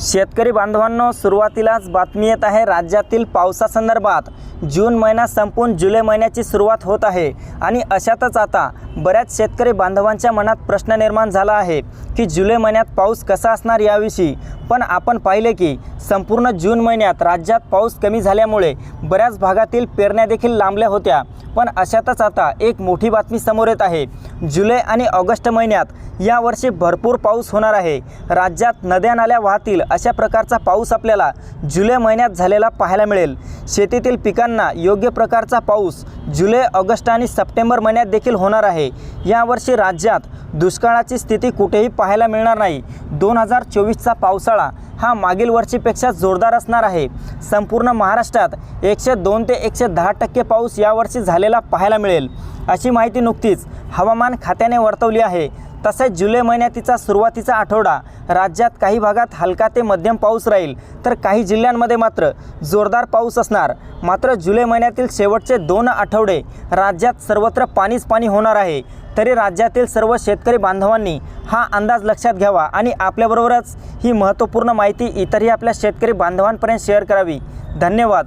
शेतकरी बांधवांनो सुरुवातीलाच बातमी येत आहे राज्यातील पावसासंदर्भात जून महिना संपून जुलै महिन्याची सुरुवात होत आहे. आणि अशातच आता बऱ्याच शेतकरी बांधवांच्या मनात प्रश्न निर्माण झाला आहे की जुलै महिन्यात पाऊस कसा असणार याविषयी. पण आपण पाहिले की संपूर्ण जून महिन्यात राज्यात पाऊस कमी झाल्यामुळे बऱ्याच भागातील पेरण्या देखील लांबल्या होत्या. पण अशातच आता एक मोठी बातमी समोर येत आहे. जुलै आणि ऑगस्ट महिन्यात यावर्षी भरपूर पाऊस होणार आहे. राज्यात नद्या नाल्या वाहतील अशा प्रकारचा पाऊस आपल्याला जुलै महिन्यात झालेला पाहायला मिळेल. शेतीतील पिकांना योग्य प्रकारचा पाऊस जुलै ऑगस्ट आणि सप्टेंबर महिन्यात देखील होणार आहे. यावर्षी राज्यात दुष्काळाची स्थिती कुठेही पाहायला मिळणार नाही. दोन हजार चोवीसचा पावसाळा हा मागील वर्षीपेक्षा जोरदार असणार आहे. संपूर्ण महाराष्ट्रात एकशे दोन ते एकशे दहा टक्के पाऊस यावर्षी झालेला पाहायला मिळेल. अशी माहिती नुकतीच हवामान खात्याने वर्तवली आहे. तसेच जुलै महिन्यातीचा सुरुवातीचा आठवडा राज्यात काही भागात हलका ते मध्यम पाऊस राहील तर काही जिल्ह्यांमध्ये मात्र जोरदार पाऊस असणार. मात्र जुलै महिन्यातील शेवटचे दोन आठवडे राज्यात सर्वत्र पाणीच पाणी होणार आहे. तरी राज्यातील सर्व शेतकरी बांधवांनी हा अंदाज लक्षात घ्यावा आणि आपल्याबरोबरच ही महत्त्वपूर्ण माहिती इतरही आपल्या शेतकरी बांधवांपर्यंत शेअर करावी. धन्यवाद.